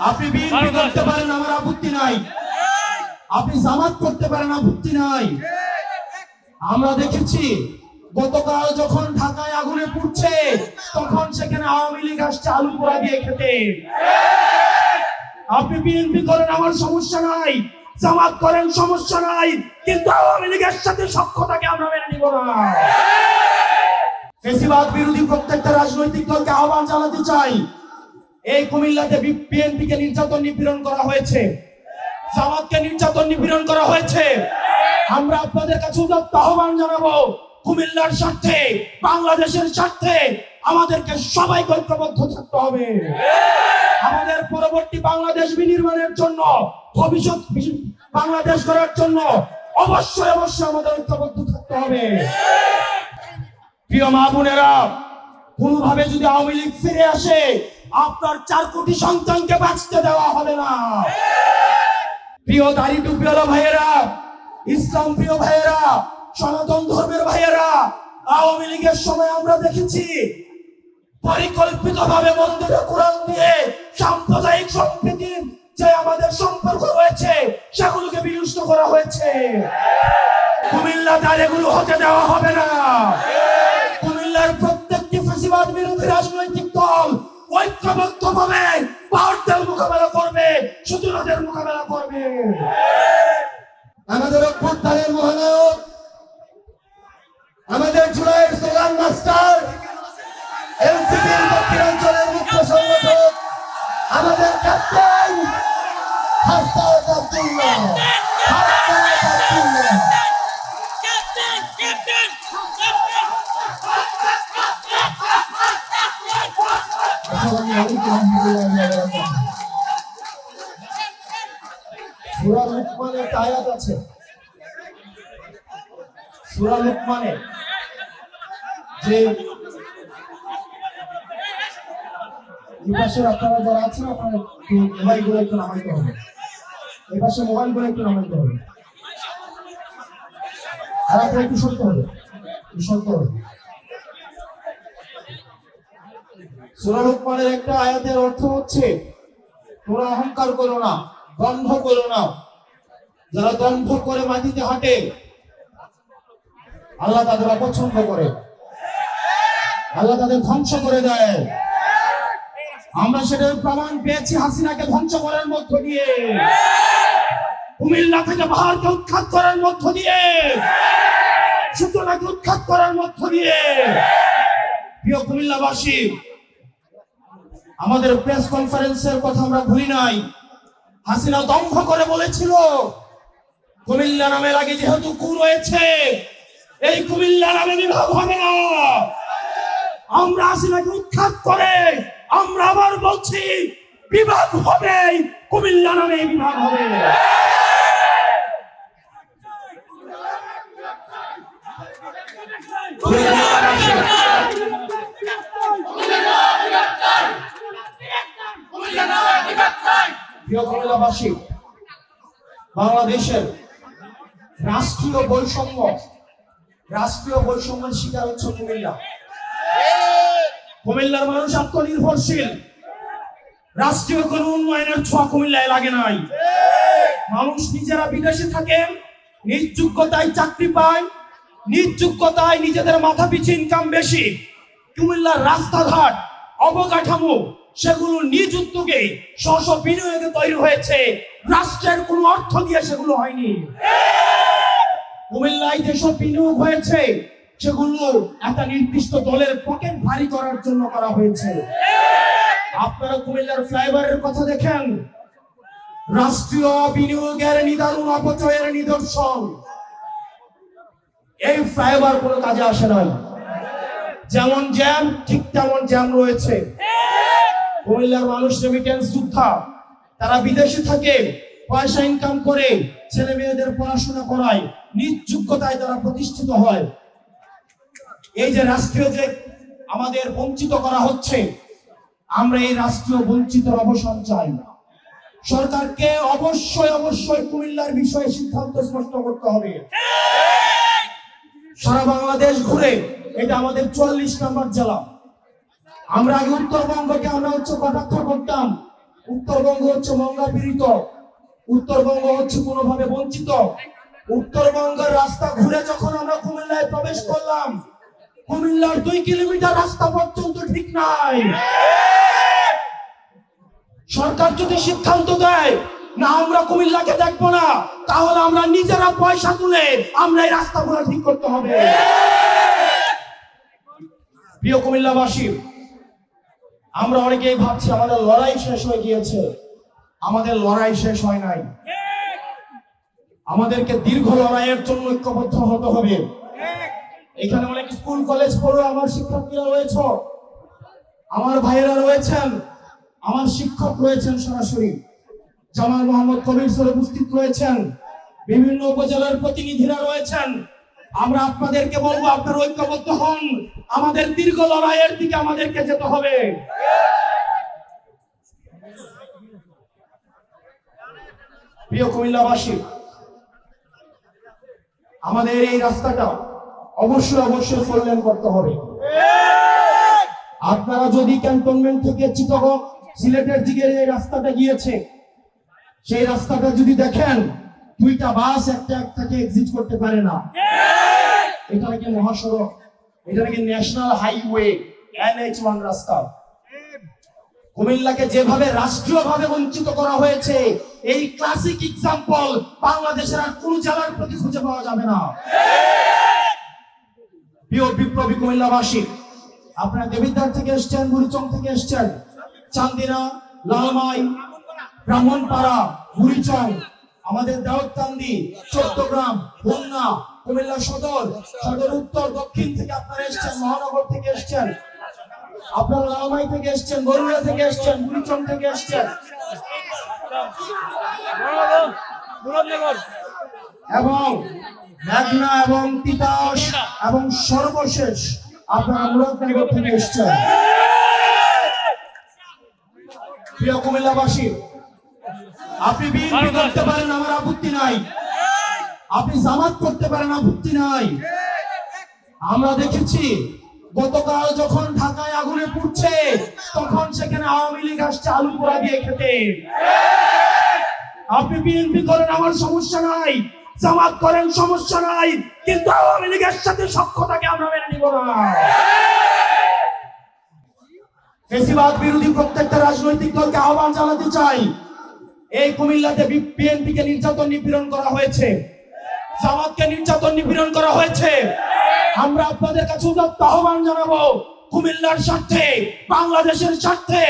আপনি বিএনপি করতে পারেন আমার আপত্তি নাই। আপনি জামাত করতে পারেন আপত্তি নাই। আমরা দেখেছি গতকাল যখন ঢাকায় আগুনে পুড়ছে তখন সেখানে আওয়ামী লীগ আসছে আলু পোড়া দিয়ে খেতে। আপনি বিএনপি করেন আমার সমস্যা নাই। জামাত করেন সমস্যা নাই। কিন্তু আওয়ামী লীগের সাথে সক্ষতাকে আমরা মেনে নিব না। ফেসিবাদ বিরোধী প্রত্যেকটা রাজনৈতিক দলকে আহ্বান জানাতে চাই। এই কুমিল্লাতে বিএনপি কে নির্যাতন নিপীড়ন করা হয়েছে। জামাতকে নির্যাতন নিপীড়ন করা হয়েছে। আমরা আপনাদের কাছে উদাত্ত আহ্বান জানাব, কুমিল্লার স্বার্থে, বাংলাদেশের স্বার্থে আমাদেরকে সবাই ঐক্যবদ্ধ থাকতে হবে। আমাদের পরবর্তী বাংলাদেশ বিনির্মাণের জন্য, ভবিষ্যৎ বাংলাদেশ করার জন্য অবশ্যই অবশ্যই আমাদের ঐক্যবদ্ধ থাকতে হবে। প্রিয় মা বোনেরা, কোনোভাবে যদি আওয়ামী লীগ ফিরে আসে আপনার চার কোটি সন্তানকে বাঁচতে দেওয়া হবে না। প্রিয় দাড়ি টুপিওয়ালা ভাইয়েরা, ইসলাম প্রিয় ভাইয়েরা, সনাতন ধর্মের ভাইয়েরা, আওয়ামী লীগের সময় আমরা দেখেছি পরিকল্পিত ভাবে মন্দিরে কোরআন দিয়ে সাম্প্রদায়িক সম্প্রীতির যে আমাদের সম্পর্ক রয়েছে, সেগুলোকে বিনষ্ট করা হয়েছে। কুমিল্লা তার এগুলো হতে দেওয়া হবে না। কুমিল্লার প্রত্যেকটি ফেসিবাদ বিরোধী রাজনৈতিক দল ঐক্যবদ্ধ ভাবে ভারতের মোকাবেলা করবে মোকাবেলা করবে। আমাদের অভ্যুত্থানের মহানায়ক, আমাদের জুলাইয়ের স্লোগান মাস্টার এনসিপির দক্ষিণাঞ্চলের মুখ্য সংগঠক, আমাদের ক্যাপ্টেন আব্দুল্লাহ হাস্তাদ আব্দুল্লাহ Captain! Captain! আসসালামু আলাইকুম রহমতুল্লাহি ওয়া বারাকাতুহু সূরা লুকমানের একটা আয়াত আছে। সূরা লুকমানে যে এই পাশে আপনারা যারা আছেন, আপনারা একটু মোবাইলগুলো একটু নামাইতে হবে। এই পাশে মোবাইলগুলো একটু নামাইতে হবে। আর আপনারা একটু সরতে হবে, একটু হবে। সূরা লুকমানের একটা আয়াতের অর্থ হচ্ছে, তোমরা অহংকার করো না দম্ভ করো না। যারা দম্ভ করে মাটিতে হাঁটে, আল্লাহ তাদের অপছন্দ করে। আল্লাহ তাদের ধ্বংস করে দেয়। আমরা সেটার প্রমাণ পেয়েছি হাসিনাকে ধ্বংস করার মধ্য দিয়ে। কুমিল্লা থেকে পাহাড়কে উৎখাত করার মধ্য দিয়ে। সূচনাকে উৎখাত করার মধ্য দিয়ে। প্রিয় কুমিল্লাবাসী আমাদের প্রেস কনফারেন্সের কথা আমরা ভুলি নাই। হাসিনা দম্ভ করে বলেছিল, কুমিল্লা নামের আগে যেহেতু কু রয়েছে, এই কুমিল্লা নামে বিভাগ হবে না। আমরা হাসিনাকে উৎখাত করে, আমরা আবার বলছি বিভাগ হবে, কুমিল্লা নামে বিভাগ হবে। প্রিয় বাংলাদেশের রাষ্ট্রীয় বৈষম্য, রাষ্ট্রীয় বৈষম্যের শিকার হচ্ছে কুমিল্লা। কুমিল্লার মানুষ আত্মনির্ভরশীল। রাষ্ট্রীয় কোন উন্নয়নের ছোঁয়া কুমিল্লায় লাগে নাই। মানুষ নিজেরা বিদেশে থাকেন নিজ যোগ্যতায় চাকরি পায়, নিজ যোগ্যতায় নিজেদের মাথা পিছু ইনকাম বেশি। কুমিল্লার রাস্তাঘাট অবকাঠামো সেগুলো নিজ উদ্যোগে স্ব বিনিয়োগে তৈরি হয়েছে। রাষ্ট্রের কোনো অর্থ দিয়ে সেগুলো হয়নি। কুমিল্লায় যেসব বিনিয়োগ হয়েছে, সেগুলো একটা নির্দিষ্ট দলের পকেট ভারী করার জন্য করা হয়েছে। আপনারা কুমিল্লার ফ্লাইওভারের কথা দেখেন? রাষ্ট্রীয় বিনিয়োগের নিদারুণ অপচয়ের নিদর্শন। এই ফ্লাইওভার কোনো কাজে আসে না যেমন জ্যাম, ঠিক তেমন জ্যাম রয়েছে। কুমিল্লার মানুষ রেমিটেন্স যোদ্ধা তারা বিদেশে থাকে, পয়সা ইনকাম করে, ছেলে মেয়েদের পড়াশোনা করায়, নিজ যোগ্যতায় তারা প্রতিষ্ঠিত হয়। এই যে রাষ্ট্রীয় যে আমাদের বঞ্চিত করা হচ্ছে, আমরা এই রাষ্ট্রীয় বঞ্চিত অবসান চাই সরকারকে অবশ্যই অবশ্যই কুমিল্লার বিষয়ে সিদ্ধান্ত স্পষ্ট করতে হবে। সারা বাংলাদেশ ঘুরে, এটা আমাদের চল্লিশ নম্বর জেলা। আমরা আগে উত্তরবঙ্গকে আমরা হচ্ছে কটাক্ষ করতাম। উত্তরবঙ্গ হচ্ছে মঙ্গা পীড়িত উত্তরবঙ্গ হচ্ছে কোনোভাবে বঞ্চিত। উত্তরবঙ্গের রাস্তা ঘুরে যখন আমরা কুমিল্লায় প্রবেশ করলাম, কুমিল্লার দুই কিলোমিটার রাস্তা পর্যন্ত ঠিক নাই। সরকার যদি সিদ্ধান্ত দেয়, না, আমরা কুমিল্লাকে দেখব না, তাহলে আমরা নিজেরা পয়সা তুলে আমরা এই রাস্তাগুলো ঠিক করতে হবে। প্রিয় কুমিল্লাবাসী আমরা অনেকেই ভাবছি আমাদের লড়াই শেষ হয়ে গিয়েছে। আমাদের লড়াই শেষ হয় নাই। আমাদেরকে দীর্ঘ লড়াইয়ের জন্য ঐক্যবদ্ধ হতে হবে। এখানে অনেক স্কুল, কলেজ পড়ে আমার শিক্ষার্থীরা রয়েছে। আমার ভাইয়েরা রয়েছেন। আমার শিক্ষক রয়েছেন সরাসরি। জামাল মোহাম্মদ কবির স্যার উপস্থিত রয়েছেন। বিভিন্ন উপজেলার প্রতিনিধিরা রয়েছেন। আমরা আপনাদেরকে বলব, আপনারা ঐক্যবদ্ধ হন। আমাদের দীর্ঘ লড়াইয়ের দিকে আমাদেরকে যেতে হবে। প্রিয় কুমিল্লাবাসী, আমাদের এই রাস্তাটা অবশ্যই অবশ্যই লেন করতে হবে। আপনারা যদি ক্যান্টনমেন্ট থেকে চিটাগং সিলেটের দিকে এই রাস্তাটা গিয়েছে, সেই রাস্তাটা যদি দেখেন, দুইটা বাস একটা একটাকে এক্সিট করতে পারে না। এটা নাকি মহাসড়ক? এটা নাকি ন্যাশনাল হাইওয়ে এনএইচ ওয়ান রাস্তা। কুমিল্লাকে যেভাবে রাষ্ট্রীয়ভাবে বঞ্চিত করা হয়েছে, এই ক্লাসিক এক্সাম্পল বাংলাদেশের আর কোন জেলার প্রতি খুঁজে পাওয়া যাবে না। প্রিয় বিপ্লবী কুমিল্লাবাসী, আপনারা দেবিদ্বার থেকে এসছেন, বুড়িচং থেকে এসছেন, চান্দিনা, লালমাই, ব্রাহ্মণপাড়া, বুড়িচং, আমাদের দাউদকান্দি চট্টগ্রাম বন্যা কুমিল্লা সদর সদর উত্তর, দক্ষিণ থেকে আপনারা এসছেন, মহানগর থেকে এসছেন। আপনারা লালমাই থেকে এসছেন বরুড়া থেকে এসছেন বুড়িচং থেকে এসছেন। এবং মেঘনা এবং তিতাস এবং সর্বশেষ আপনারা মুরাদনগর থেকে এসছেন। প্রিয় কুমিল্লাবাসী, আপনি বিএনপি করতে পারেন, আমার আপত্তি নাই। আপনি জামাত করতে পারেন আপত্তি নাই। আমরা দেখেছি, গতকাল যখন ঢাকায় আগুনে পুড়ছে, তখন সেখানে আওয়ামী লীগ আসছে আলু পোড়া দিয়ে খেতে। আপনি বিএনপি করেন, আমার সমস্যা নাই। জামাত করেন, সমস্যা নাই। কিন্তু আওয়ামী লীগের সাথে সক্ষতাকে আমরা মেনে নিব না। ফেসিবাদ বিরোধী প্রত্যেকটা রাজনৈতিক দলকে আহ্বান জানাতে চাই। এই কুমিল্লাতে বিএনপি কে নির্যাতন নিপীড়ন করা হয়েছে। জামাতকে নির্যাতন নিপীড়ন করা হয়েছে। আমরা আপনাদের কাছে উদাত্ত আহ্বান জানাব, কুমিল্লার স্বার্থে, বাংলাদেশের স্বার্থে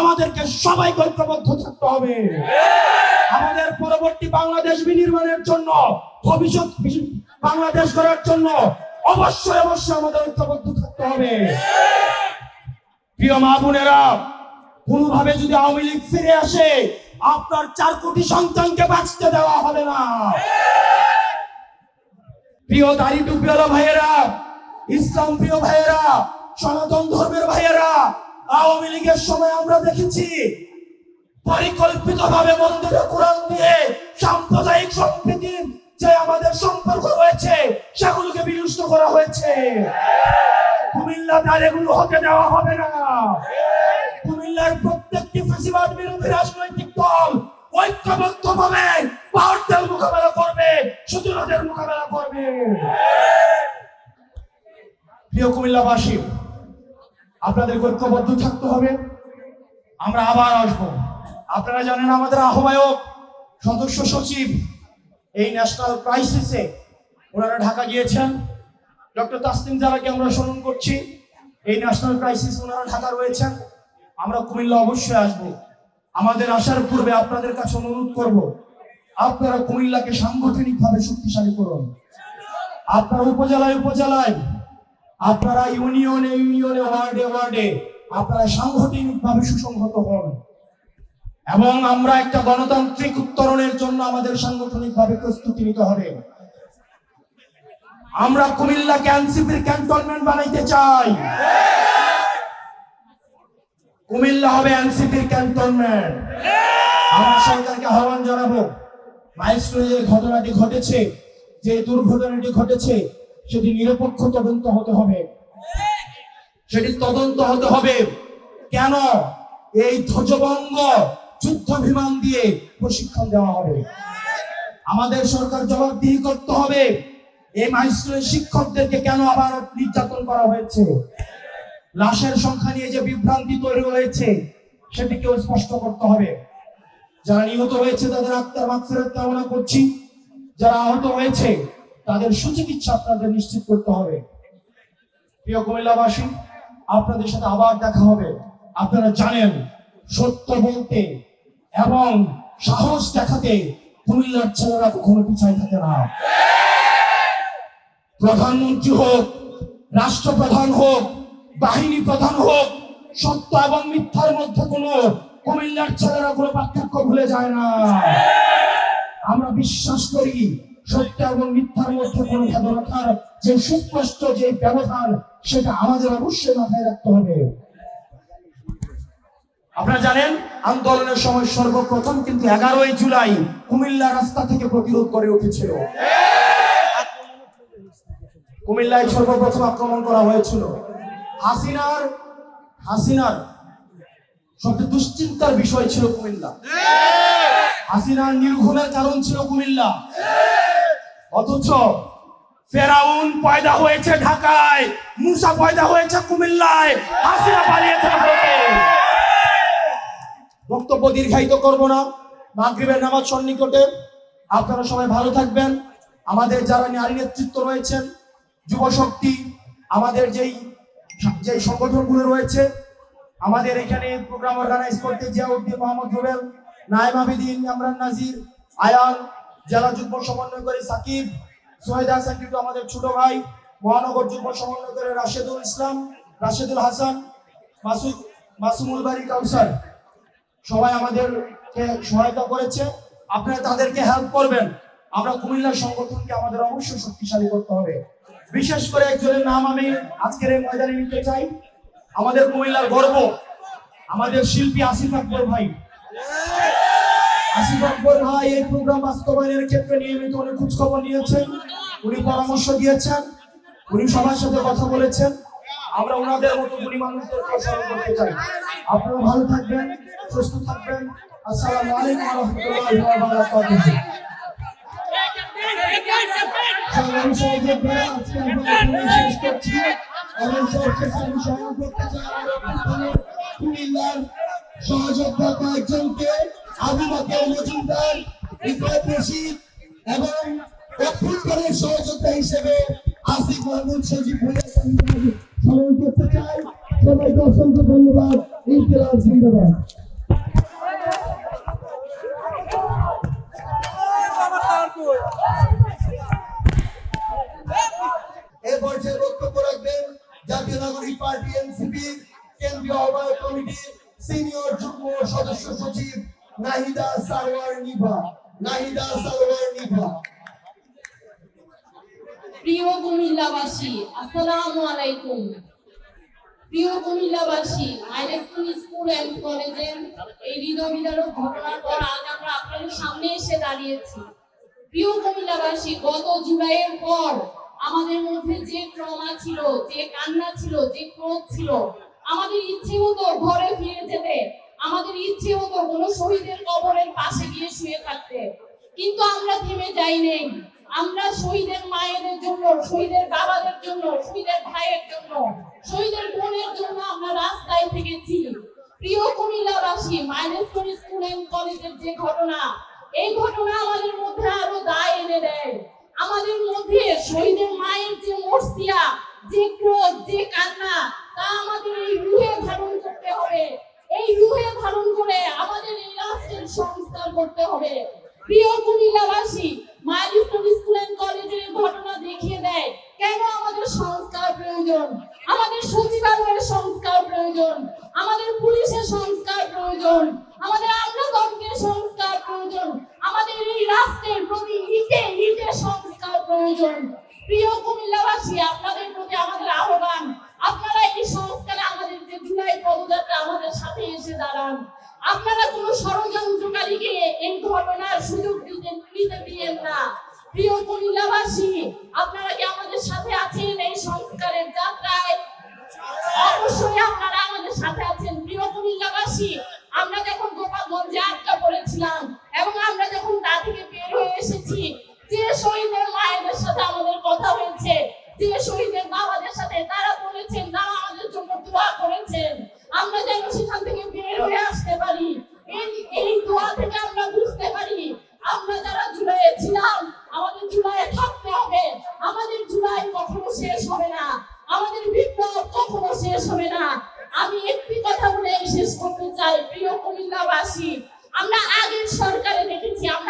আমাদেরকে সবাই ঐক্যবদ্ধ থাকতে হবে। আমাদের পরবর্তী বাংলাদেশ বিনির্মাণের জন্য, ভবিষ্যৎ বাংলাদেশ করার জন্য অবশ্যই অবশ্যই আমাদের ঐক্যবদ্ধ থাকতে হবে। প্রিয় মা বোনেরা, কোনোভাবে যদি আওয়ামী লীগ ফিরে আসে, আপনার চার কোটি সন্তানকে বাঁচতে দেওয়া হবে না। প্রিয় দাড়ি টুপিওয়ালা ভাইয়েরা, ইসলাম প্রিয় ভাইয়েরা, সনাতন ধর্মের ভাইয়েরা, আওয়ামী লীগের সময় আমরা দেখেছি পরিকল্পিত ভাবে মন্দিরে কোরআন দিয়ে সাম্প্রদায়িক সম্প্রীতির যে আমাদের সম্পর্ক রয়েছে, সেগুলোকে বিনষ্ট করা হয়েছে। কুমিল্লা তার এগুলো হতে দেওয়া হবে না। কুমিল্লার প্রত্যেকটি ফেসিবাদ বিরোধী রাজনৈতিক দল ঐক্যবদ্ধ ভাবে পাহাড়দের মোকাবেলা করবে সুদূরদের মোকাবেলা করবে। প্রিয় কুমিল্লাবাসী, আপনাদের ঐক্যবদ্ধ থাকতে হবে। আমরা আবার আসব। আপনারা জানেন আমাদের আহ্বায়ক, সদস্য সচিব, এই ন্যাশনাল ক্রাইসিসে ওনারা ঢাকা গিয়েছেন। ডক্টর তাসলিম জারাকে আমরা স্মরণ করছি। এই ন্যাশনাল ক্রাইসিস ওনারা ঢাকা রয়েছেন। আমরা কুমিল্লা অবশ্যই আসব। আমাদের আসার পূর্বে আপনাদের কাছে অনুরোধ করব, আপনারা কুমিল্লাকে সাংগঠনিকভাবে শক্তিশালী করুন। আপনারা উপজেলায় উপজেলায়, আপনারা ইউনিয়নে ইউনিয়নে, ওয়ার্ডে ওয়ার্ডে আপনারা সাংগঠনিকভাবে সুসংহত হন। এবং আমরা একটা গণতান্ত্রিক উত্তরণের জন্য আমাদের সাংগঠনিকভাবে প্রস্তুতি নিতে হবে। আমরা কুমিল্লাকে এনসিপির ক্যান্টনমেন্ট বানাইতে চাই। কুমিল্লা হবে এনসিপির ক্যান্টনমেন্ট। আমরা সরকারকে আহ্বান জানাব। মাইলস্টোনে যে ঘটনাটি ঘটেছে, যে দুর্ঘটনাটি ঘটেছে, সেটি নিরপেক্ষ তদন্ত হতে হবে। সেটি তদন্ত হতে হবে। কেন? এই ধ্বজভঙ্গ যুদ্ধ বিমান দিয়ে প্রশিক্ষণ দেওয়া হবে। আমাদের সরকার জবাবদিহি করতে হবে। এই মাইস্কুলের শিক্ষকদেরকে কেন আবার নির্যাতন করা হয়েছে? লাশের সংখ্যা নিয়ে যে বিভ্রান্তি তৈরি হয়েছে সেটিকেও স্পষ্ট করতে হবে। যারা নিহত হয়েছে, তাদের আত্মার মাগফিরাত কামনা করছি। যারা আহত হয়েছে, তাদের সুচিকিৎসা আপনাদের নিশ্চিত করতে হবে। প্রিয় কুমিল্লাবাসী আপনাদের সাথে আবার দেখা হবে। আপনারা জানেন, সত্য বলতে এবং সাহস দেখাতে কুমিল্লার ছেলেরা কখনো পিছায় থাকে না। প্রধানমন্ত্রী হোক, রাষ্ট্রপ্রধান হোক বাহিনী প্রধান হোক, সত্য এবং মিথ্যার মধ্যে কোনো কুমিল্লার ছেলেরা কোনো পার্থক্য ভুলে যায় না। আমরা বিশ্বাস করি সত্য এবং মিথ্যার মধ্যে কোনো ভেদ রাখার যে সুস্পষ্ট যে ব্যবধান, সেটা আমাদের অবশ্যই মাথায় রাখতে হবে। আপনারা জানেন, আন্দোলনের সময় সর্বপ্রথম কিন্তু এগারোই জুলাই কুমিল্লা রাস্তা থেকে প্রতিরোধ করে উঠেছিল। কুমিল্লায় সর্বপ্রথম আক্রমণ করা হয়েছিল। হাসিনার হাসিনার সবচেয়ে দুশ্চিন্তার বিষয় ছিল কুমিল্লা। হাসিনার নির্ঘুমের কারণ ছিল কুমিল্লা। অথচ ফেরাউন পয়দা হয়েছে ঢাকায়, মুসা পয়দা হয়েছে কুমিল্লায়, হাসিনা পালিয়েছে ভারতে। বক্তব্য দীর্ঘায়িত করব না। মাগরিবের নামাজ সন্নিকটে আপনারা সবাই ভালো থাকবেন। আমাদের যারা নারী নেতৃত্ব রয়েছেন যুব শক্তি আমাদের যেই যেই সংগঠনগুলো রয়েছে, আমাদের এখানে প্রোগ্রাম অর্গানাইজ করতে জিয়াউদ্দিন মোহাম্মদ রুবেল নাইম আবিদিন, ইমরান নাজির আয়ান জেলা যুগ্ম সমন্বয়কারী সাকিব সোহেদ হাসান কিন্তু আমাদের ছোট ভাই, মহানগর যুগ্ম সমন্বয়কারী রাশেদুল ইসলাম, রাশেদুল হাসান, মাসুদ, মাসুমুল বাড়ি কাউসার। সবাই আমাদেরকে সহায়তা করেছে। আপনারা তাদেরকে হেল্প করবেন। আমরা কুমিল্লার সংগঠনকে আমাদের অবশ্যই শক্তিশালী করতে হবে। বিশেষ করে একজনের নাম আমি আজকের এই ময়দানে নিতে চাই। আমাদের কুমিল্লার গর্ব, আমাদের শিল্পী আসিফ আকবর ভাই। আসিফ আকবর ভাই এই প্রোগ্রাম বাস্তবায়নের ক্ষেত্রে নিয়মিত উনি খোঁজ খবর নিয়েছেন, উনি পরামর্শ দিয়েছেন, উনি সবার সাথে কথা বলেছেন। আমরা ওনাদের মতো গুণী মানুষদেরকে স্মরণ করতে চাই। আপনারা ভালো থাকবেন, সুস্থ থাকবেন। আসসালামু আলাইকুম রাহমাতুল্লাহি আজকে সহযোদ্ধা কয়েকজনকে আবু বকর মজুমদার রশিদ এবং অভ্যুত্তরের সহযোদ্ধা হিসেবে আসিফ মাহমুদ সজীব ভুইয়াকে আমি স্মরণ করতে চাই সবাইকে অসংখ্য ধন্যবাদ ইনকিলাব জিন্দাবাদ সচিব নাহিদা সারওয়ার নিভা, নাহিদা সারওয়ার নিভা। প্রিয় কুমিল্লাবাসী, আসসালামু আলাইকুম। প্রিয় কুমিল্লাবাসী মাইলেস্টন স্কুল অ্যান্ড কলেজের এই হৃদয় বিদারক ঘটনার পর আজ আমরা আপনাদের সামনে এসে দাঁড়িয়েছি। প্রিয় কুমিল্লাবাসী, গত জুলাইয়ের পর আমাদের মধ্যে যে ট্রমা ছিল, যে কান্না ছিল, যে ক্রোধ ছিল, আমাদের ইচ্ছে হতো ঘরে ফিরে যেতে আমাদের ইচ্ছে হতো কোনো শহীদের কবরের পাশে গিয়ে শুয়ে থাকতে। কিন্তু আমরা থেমে যাই নেই। আমরা শহীদের মায়েদের জন্য, শহীদের বাবাদের জন্য, শহীদের ভাইয়ের জন্য, শহীদের বোনের জন্য আমরা রাস্তায় থেকেছি। প্রিয় কুমিল্লাবাসী মাইলেস্টোন স্কুল এন্ড কলেজের যে ঘটনা, এই ঘটনা আমাদের মধ্যে আরও দায় এনে দেয়। আমাদের মধ্যে শহীদের মায়ের যে মর্সিয়া যে ক্রোধ, যে কান্না, তা আমাদের এই রুহে ধারণ করতে হবে। এই রুহে ধারণ করে আমাদের এই রাষ্ট্রের সংস্কার করতে হবে। প্রিয় কুমিল্লাবাসী, মাইলস্টোন স্কুল এন্ড কলেজের ঘটনা দেখিয়ে দেয় কেন আমাদের সংস্কার প্রয়োজন? আমাদের সচিবালয়ের সংস্কার প্রয়োজন, আমাদের পুলিশের সংস্কার প্রয়োজন, আমাদের আমলাতন্ত্রের সংস্কার প্রয়োজন, আমাদের এই রাষ্ট্রের প্রতি ইটে ইটে সংস্কার প্রয়োজন। আপনারা কোনো ষড়যন্ত্রকারীকে এই ঘটনার সুযোগ দিতে নিতে দিয়েন না। প্রিয় কুমিল্লাবাসী, আপনারা কি আমাদের সাথে আছেন এই সংস্কারের যাত্রায়? অবশ্যই আপনারা আমাদের সাথে আছেন। প্রিয় কুমিল্লাবাসী প্রিয় কুমিল্লাবাসী আমরা আগের সরকারে দেখেছি আমরা